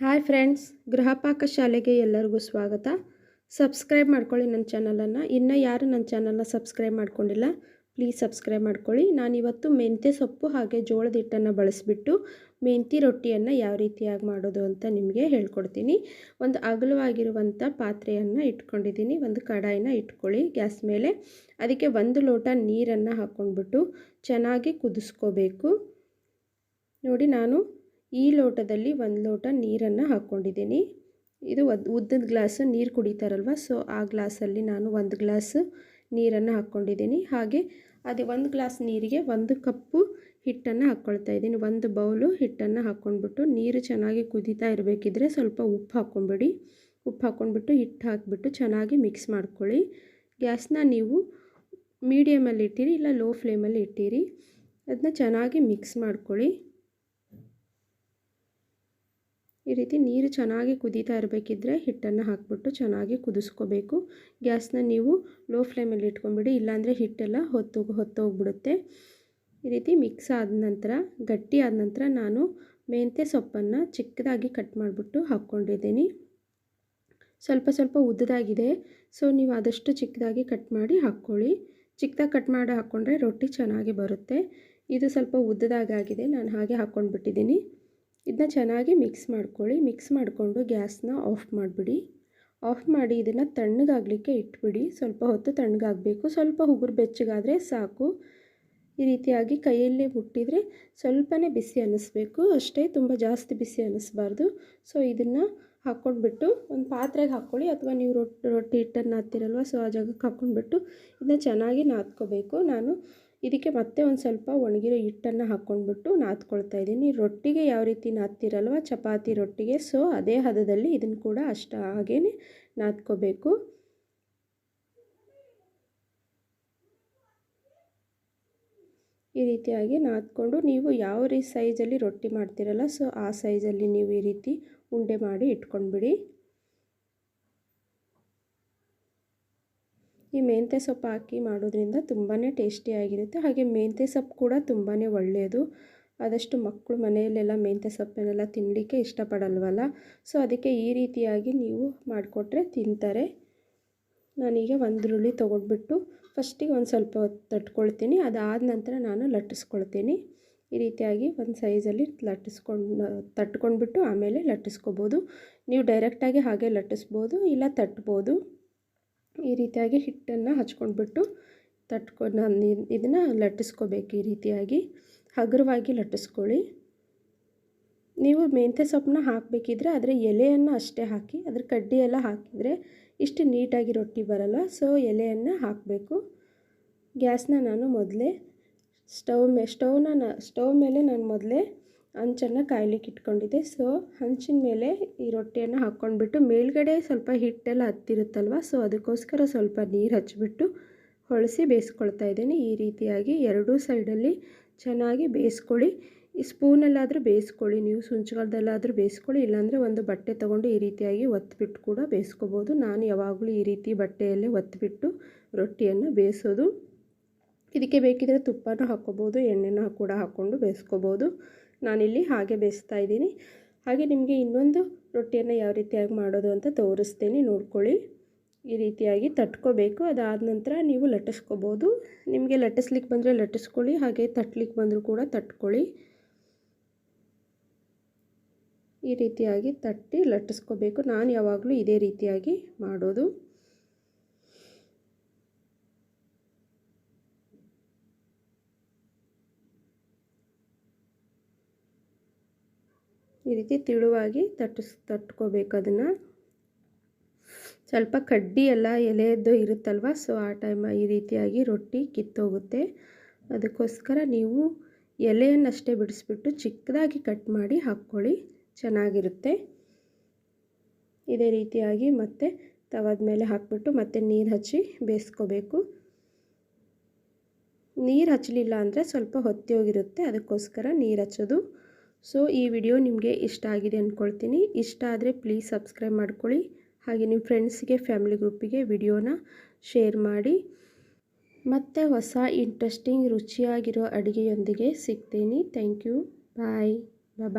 Hi friends, Gruhapaka ಶಾಲೆಗೆ ಎಲ್ಲರಿಗೂ ಸ್ವಾಗತ. ಸಬ್ಸ್ಕ್ರೈಬ್ ಮಾಡ್ಕೊಳ್ಳಿ ನನ್ನ ಚಾನಲನ್ನು. ಇನ್ನು ಯಾರು ನನ್ನ ಚಾನಲನ್ನ ಸಬ್ಸ್ಕ್ರೈಬ್ ಮಾಡ್ಕೊಂಡಿಲ್ಲ, ಪ್ಲೀಸ್ ಸಬ್ಸ್ಕ್ರೈಬ್ ಮಾಡ್ಕೊಳ್ಳಿ. ನಾನಿವತ್ತು ಮೆಂತ್ಯ ಸೊಪ್ಪು ಹಾಗೆ ಜೋಳದ ಹಿಟ್ಟನ್ನು ಬಳಸಿಬಿಟ್ಟು ಮೆಂತಿ ರೊಟ್ಟಿಯನ್ನು ಯಾವ ರೀತಿಯಾಗಿ ಮಾಡೋದು ಅಂತ ನಿಮಗೆ ಹೇಳ್ಕೊಡ್ತೀನಿ. ಒಂದು ಅಗಲವಾಗಿರುವಂಥ ಪಾತ್ರೆಯನ್ನು ಇಟ್ಕೊಂಡಿದ್ದೀನಿ. ಒಂದು ಕಡಾಯಿನ ಇಟ್ಕೊಳ್ಳಿ ಗ್ಯಾಸ್ ಮೇಲೆ. ಅದಕ್ಕೆ ಒಂದು ಲೋಟ ನೀರನ್ನು ಹಾಕ್ಕೊಂಡ್ಬಿಟ್ಟು ಚೆನ್ನಾಗಿ ಕುದಿಸ್ಕೋಬೇಕು. ನೋಡಿ ನಾನು ಈ ಲೋಟದಲ್ಲಿ ಒಂದು ಲೋಟ ನೀರನ್ನು ಹಾಕ್ಕೊಂಡಿದ್ದೀನಿ ಇದು ಉದ್ದದ ಗ್ಲಾಸ್ ನೀರು ಕುಡಿತಾರಲ್ವ, ಸೊ ಆ ಗ್ಲಾಸಲ್ಲಿ ನಾನು ಒಂದು ಗ್ಲಾಸ್ ನೀರನ್ನು ಹಾಕ್ಕೊಂಡಿದ್ದೀನಿ ಹಾಗೆ ಅದೇ ಒಂದು ಗ್ಲಾಸ್ ನೀರಿಗೆ ಒಂದು ಕಪ್ಪು ಹಿಟ್ಟನ್ನು ಹಾಕ್ಕೊಳ್ತಾ ಇದ್ದೀನಿ. ಒಂದು ಬೌಲು ಹಿಟ್ಟನ್ನು ಹಾಕ್ಕೊಂಡ್ಬಿಟ್ಟು ನೀರು ಚೆನ್ನಾಗಿ ಕುದೀತಾ ಇರಬೇಕಿದ್ರೆ ಸ್ವಲ್ಪ ಉಪ್ಪು ಹಾಕ್ಕೊಂಬಿಡಿ ಉಪ್ಪು ಹಾಕ್ಕೊಂಡ್ಬಿಟ್ಟು ಹಿಟ್ಟು ಹಾಕಿಬಿಟ್ಟು ಚೆನ್ನಾಗಿ ಮಿಕ್ಸ್ ಮಾಡ್ಕೊಳ್ಳಿ. ಗ್ಯಾಸ್ನ ನೀವು ಮೀಡಿಯಮಲ್ಲಿ ಇಟ್ಟಿರಿ ಇಲ್ಲ ಲೋ ಫ್ಲೇಮಲ್ಲಿ ಇಟ್ಟಿರಿ. ಅದನ್ನ ಚೆನ್ನಾಗಿ ಮಿಕ್ಸ್ ಮಾಡ್ಕೊಳ್ಳಿ. ಈ ರೀತಿ ನೀರು ಚೆನ್ನಾಗಿ ಕುದೀತಾ ಇರಬೇಕಿದ್ರೆ ಹಿಟ್ಟನ್ನು ಹಾಕ್ಬಿಟ್ಟು ಚೆನ್ನಾಗಿ ಕುದಿಸ್ಕೋಬೇಕು. ಗ್ಯಾಸ್ನ ನೀವು ಲೋ ಫ್ಲೇಮಲ್ಲಿ ಇಟ್ಕೊಂಬಿಡಿ, ಇಲ್ಲಾಂದರೆ ಹಿಟ್ಟೆಲ್ಲ ಹೊತ್ತು, ಹೊತ್ತೋಗ್ಬಿಡುತ್ತೆ. ಈ ರೀತಿ ಮಿಕ್ಸ್ ಆದ ನಂತರ, ಗಟ್ಟಿ ಆದ ನಂತರ ನಾನು ಮೆಂತ್ಯ ಸೊಪ್ಪನ್ನು ಚಿಕ್ಕದಾಗಿ ಕಟ್ ಮಾಡಿಬಿಟ್ಟು ಹಾಕ್ಕೊಂಡಿದ್ದೀನಿ. ಸ್ವಲ್ಪ ಸ್ವಲ್ಪ ಉದ್ದದಾಗಿದೆ ಸೊ ನೀವು ಆದಷ್ಟು ಚಿಕ್ಕದಾಗಿ ಕಟ್ ಮಾಡಿ ಹಾಕ್ಕೊಳ್ಳಿ. ಚಿಕ್ಕದಾಗಿ ಕಟ್ ಮಾಡಿ ಹಾಕ್ಕೊಂಡ್ರೆ ರೊಟ್ಟಿ ಚೆನ್ನಾಗಿ ಬರುತ್ತೆ. ಇದು ಸ್ವಲ್ಪ ಉದ್ದದಾಗಾಗಿದೆ ನಾನು ಹಾಗೆ ಹಾಕ್ಕೊಂಡ್ಬಿಟ್ಟಿದ್ದೀನಿ. ಇದನ್ನ ಚೆನ್ನಾಗಿ ಮಿಕ್ಸ್ ಮಾಡ್ಕೊಳ್ಳಿ. ಮಿಕ್ಸ್ ಮಾಡಿಕೊಂಡು ಗ್ಯಾಸ್ನ ಆಫ್ ಮಾಡಿಬಿಡಿ. ಆಫ್ ಮಾಡಿ ಇದನ್ನು ತಣ್ಣಗಾಗಲಿಕ್ಕೆ ಇಟ್ಬಿಡಿ. ಸ್ವಲ್ಪ ಹೊತ್ತು ತಣ್ಣಗಾಗಬೇಕು. ಸ್ವಲ್ಪ ಉಗುರು ಬೆಚ್ಚಗಾದರೆ ಸಾಕು. ಈ ರೀತಿಯಾಗಿ ಕೈಯಲ್ಲಿ ಮುಟ್ಟಿದರೆ ಸ್ವಲ್ಪನೇ ಬಿಸಿ ಅನ್ನಿಸ್ಬೇಕು. ಅಷ್ಟೇ ತುಂಬ ಜಾಸ್ತಿ ಬಿಸಿ ಅನ್ನಿಸ್ಬಾರ್ದು. ಸೊ ಇದನ್ನು ಹಾಕ್ಕೊಂಡ್ಬಿಟ್ಟು ಒಂದು ಪಾತ್ರೆಗೆ ಹಾಕ್ಕೊಳ್ಳಿ. ಅಥವಾ ನೀವು ರೊಟ್ಟಿ ರೊಟ್ಟಿ ಹಿಟ್ಟನ್ನು ಹಾಕ್ತಿರಲ್ವ ಸೊ ಆ ಜಾಗಕ್ಕೆ ಹಾಕ್ಕೊಂಡ್ಬಿಟ್ಟು ಇದನ್ನ ಚೆನ್ನಾಗಿ ನಾದ್ಕೋಬೇಕು. ನಾನು ಇದಕ್ಕೆ ಮತ್ತೆ ಒಂದು ಸ್ವಲ್ಪ ಒಣಗಿರೋ ಹಿಟ್ಟನ್ನು ಹಾಕ್ಕೊಂಡ್ಬಿಟ್ಟು ನಾದ್ಕೊಳ್ತಾ ಇದ್ದೀನಿ. ರೊಟ್ಟಿಗೆ ಯಾವ ರೀತಿ ನಾದ್ತಿರಲ್ವ? ಚಪಾತಿ ರೊಟ್ಟಿಗೆ. ಸೊ ಅದೇ ಹದದಲ್ಲಿ ಇದನ್ನು ಕೂಡ ಅಷ್ಟು ಹಾಗೇ ನಾದ್ಕೋಬೇಕು. ಈ ರೀತಿಯಾಗಿ ನಾದ್ಕೊಂಡು ನೀವು ಯಾವ ರೀ ಸೈಜಲ್ಲಿ ರೊಟ್ಟಿ ಮಾಡ್ತಿರಲ್ಲ ಸೊ ಆ ಸೈಜಲ್ಲಿ ನೀವು ಈ ರೀತಿ ಉಂಡೆ ಮಾಡಿ ಇಟ್ಕೊಂಡ್ಬಿಡಿ. ಈ ಮೆಂತ್ಯ ಸೊಪ್ಪು ಹಾಕಿ ಮಾಡೋದ್ರಿಂದ ತುಂಬಾ ಟೇಸ್ಟಿಯಾಗಿರುತ್ತೆ ಹಾಗೆ ಮೆಂತ್ಯೆ ಸೊಪ್ಪು ಕೂಡ ತುಂಬಾ ಒಳ್ಳೆಯದು. ಆದಷ್ಟು ಮಕ್ಕಳು ಮನೆಯಲ್ಲೆಲ್ಲ ಮೆಂತ್ಯ ಸೊಪ್ಪನ್ನೆಲ್ಲ ತಿನ್ನಲಿಕ್ಕೆ ಇಷ್ಟಪಡಲ್ವಲ್ಲ? ಸೊ, ಅದಕ್ಕೆ ಈ ರೀತಿಯಾಗಿ ನೀವು ಮಾಡಿಕೊಟ್ರೆ ತಿಂತಾರೆ. ನಾನೀಗ ಒಂದುರುಳ್ಳಿ ರುಳಿ ತೊಗೊಂಡ್ಬಿಟ್ಟು ಫಸ್ಟಿಗೆ ಒಂದು ಸ್ವಲ್ಪ ಹೊತ್ತು ತಟ್ಕೊಳ್ತೀನಿ. ಅದಾದ ನಂತರ ನಾನು ಲಟ್ಟಿಸ್ಕೊಳ್ತೀನಿ. ಈ ರೀತಿಯಾಗಿ ಒಂದು ಸೈಜಲ್ಲಿ ಲಟ್ಟಿಸ್ಕೊಂಡು, ತಟ್ಕೊಂಡ್ಬಿಟ್ಟು ಆಮೇಲೆ ಲಟ್ಟಿಸ್ಕೊಬೋದು. ನೀವು ಡೈರೆಕ್ಟಾಗಿ ಹಾಗೆ ಲಟ್ಟಿಸ್ಬೋದು ಇಲ್ಲ ತಟ್ಬೋದು. ಈ ರೀತಿಯಾಗಿ ಹಿಟ್ಟನ್ನು ಹಚ್ಕೊಂಡ್ಬಿಟ್ಟು ತಟ್ಕೊ ನಾನು ಇದನ್ನು ಲಟ್ಟಿಸ್ಕೋಬೇಕು ಈ ರೀತಿಯಾಗಿ. ಹಗುರವಾಗಿ ಲಟ್ಟಿಸ್ಕೊಳ್ಳಿ. ನೀವು ಮೆಂತ್ಯ ಸೊಪ್ಪನ್ನ ಹಾಕಬೇಕಿದ್ರೆ ಅದರ ಎಲೆಯನ್ನು ಅಷ್ಟೇ ಹಾಕಿ, ಅದ್ರ ಕಡ್ಡಿ ಎಲ್ಲ ಹಾಕಿದರೆ ಇಷ್ಟು ನೀಟಾಗಿ ರೊಟ್ಟಿ ಬರಲ್ಲ. ಸೊ, ಎಲೆಯನ್ನು ಹಾಕಬೇಕು. ಗ್ಯಾಸ್ನ ನಾನು ಮೊದಲೇ ಸ್ಟವ್ ಮೇ ಸ್ಟವ್ನ ಸ್ಟವ್ ಮೇಲೆ ನಾನು ಮೊದಲೇ ಹಂಚನ್ನು ಕಾಯ್ಲಿಕ್ಕೆ ಇಟ್ಕೊಂಡಿದ್ದೆ. ಸೊ ಹಂಚಿನ ಮೇಲೆ ಈ ರೊಟ್ಟಿಯನ್ನು ಹಾಕ್ಕೊಂಡ್ಬಿಟ್ಟು ಮೇಲ್ಗಡೆ ಸ್ವಲ್ಪ ಹಿಟ್ಟೆಲ್ಲ ಹತ್ತಿರುತ್ತಲ್ವ? ಸೊ ಅದಕ್ಕೋಸ್ಕರ ಸ್ವಲ್ಪ ನೀರು ಹಚ್ಚಿಬಿಟ್ಟು ಹೊಳಸಿ ಬೇಯಿಸ್ಕೊಳ್ತಾ ಇದ್ದೀನಿ. ಈ ರೀತಿಯಾಗಿ ಎರಡೂ ಸೈಡಲ್ಲಿ ಚೆನ್ನಾಗಿ ಬೇಯಿಸ್ಕೊಳ್ಳಿ ಈ ಸ್ಪೂನಲ್ಲಾದರೂ ಬೇಯಿಸ್ಕೊಳ್ಳಿ ನೀವು ಸುಂಚಗಲ್ದಲ್ಲಾದರೂ ಬೇಯಿಸ್ಕೊಳ್ಳಿ ಇಲ್ಲಾಂದರೆ ಒಂದು ಬಟ್ಟೆ ತೊಗೊಂಡು ಈ ರೀತಿಯಾಗಿ ಒತ್ತಿಬಿಟ್ಟು ಕೂಡ ಬೇಯಿಸ್ಕೋಬೋದು ನಾನು ಯಾವಾಗಲೂ ಈ ರೀತಿ ಬಟ್ಟೆಯಲ್ಲೇ ಒತ್ತಿಬಿಟ್ಟು ರೊಟ್ಟಿಯನ್ನು ಬೇಯಿಸೋದು. ಇದಕ್ಕೆ ಬೇಕಿದ್ರೆ ತುಪ್ಪನೂ ಹಾಕ್ಕೋಬೋದು ಎಣ್ಣೆನ ಕೂಡ ಹಾಕ್ಕೊಂಡು ಬೇಯಿಸ್ಕೋಬೋದು ನಾನಿಲ್ಲಿ ಹಾಗೆ ಬೇಯಿಸ್ತಾ ಇದ್ದೀನಿ. ಹಾಗೆ ನಿಮಗೆ ಇನ್ನೊಂದು ರೊಟ್ಟಿಯನ್ನು ಯಾವ ರೀತಿಯಾಗಿ ಮಾಡೋದು ಅಂತ ತೋರಿಸ್ತೀನಿ, ನೋಡ್ಕೊಳ್ಳಿ. ಈ ರೀತಿಯಾಗಿ ತಟ್ಕೋಬೇಕು. ಅದಾದ ನಂತರ ನೀವು ಲಟ್ಟಿಸ್ಕೋಬೋದು. ನಿಮಗೆ ಲಟ್ಟಿಸ್ಲಿಕ್ಕೆ ಬಂದರೆ ಲಟ್ಟಿಸ್ಕೊಳ್ಳಿ, ಹಾಗೆ ತಟ್ಲಿಕ್ಕೆ ಬಂದರೂ ಕೂಡ ತಟ್ಕೊಳ್ಳಿ. ಈ ರೀತಿಯಾಗಿ ತಟ್ಟಿ ಲಟ್ಟಿಸ್ಕೋಬೇಕು. ನಾನು ಯಾವಾಗಲೂ ಇದೇ ರೀತಿಯಾಗಿ ಮಾಡೋದು. ಈ ರೀತಿ ತಿಳುವಾಗಿ ತಟ್ಟಿಸ್, ತಟ್ಕೋಬೇಕು ಅದನ್ನು. ಸ್ವಲ್ಪ ಕಡ್ಡಿ ಎಲ್ಲ ಎಲೆಯದ್ದು ಇರುತ್ತಲ್ವ, ಸೊ ಆ ಟೈಮ್ ಈ ರೀತಿಯಾಗಿ ರೊಟ್ಟಿ ಕಿತ್ತೋಗುತ್ತೆ. ಅದಕ್ಕೋಸ್ಕರ ನೀವು ಎಲೆಯನ್ನಷ್ಟೇ ಬಿಡಿಸ್ಬಿಟ್ಟು ಚಿಕ್ಕದಾಗಿ ಕಟ್ ಮಾಡಿ ಹಾಕ್ಕೊಳ್ಳಿ, ಚೆನ್ನಾಗಿರುತ್ತೆ. ಇದೇ ರೀತಿಯಾಗಿ ಮತ್ತೆ ತವಾದ ಮೇಲೆ ಹಾಕ್ಬಿಟ್ಟು ಮತ್ತೆ ನೀರು ಹಚ್ಚಿ ಬೇಯಿಸ್ಕೋಬೇಕು. ನೀರು ಹಚ್ಚಲಿಲ್ಲ ಅಂದರೆ ಸ್ವಲ್ಪ ಹೊತ್ತಿ ಹೋಗಿರುತ್ತೆ, ಅದಕ್ಕೋಸ್ಕರ ನೀರು ಹಚ್ಚೋದು. ಸೊ, ಈ ವಿಡಿಯೋ ನಿಮಗೆ ಇಷ್ಟ ಆಗಿದೆ ಅಂದ್ಕೊಳ್ತೀನಿ ಇಷ್ಟ ಆದರೆ ಪ್ಲೀಸ್ ಸಬ್ಸ್ಕ್ರೈಬ್ ಮಾಡ್ಕೊಳ್ಳಿ. ಹಾಗೆ ನಿಮ್ಮ ಫ್ರೆಂಡ್ಸ್ಗೆ, ಫ್ಯಾಮಿಲಿ ಗ್ರೂಪಿಗೆ ವಿಡಿಯೋನ ಶೇರ್ ಮಾಡಿ. ಮತ್ತೆ ಹೊಸ ಇಂಟ್ರೆಸ್ಟಿಂಗ್, ರುಚಿಯಾಗಿರೋ ಅಡುಗೆಯೊಂದಿಗೆ ಸಿಗ್ತೀನಿ. Thank you. ಬಾಯ್. ಬಾಯ್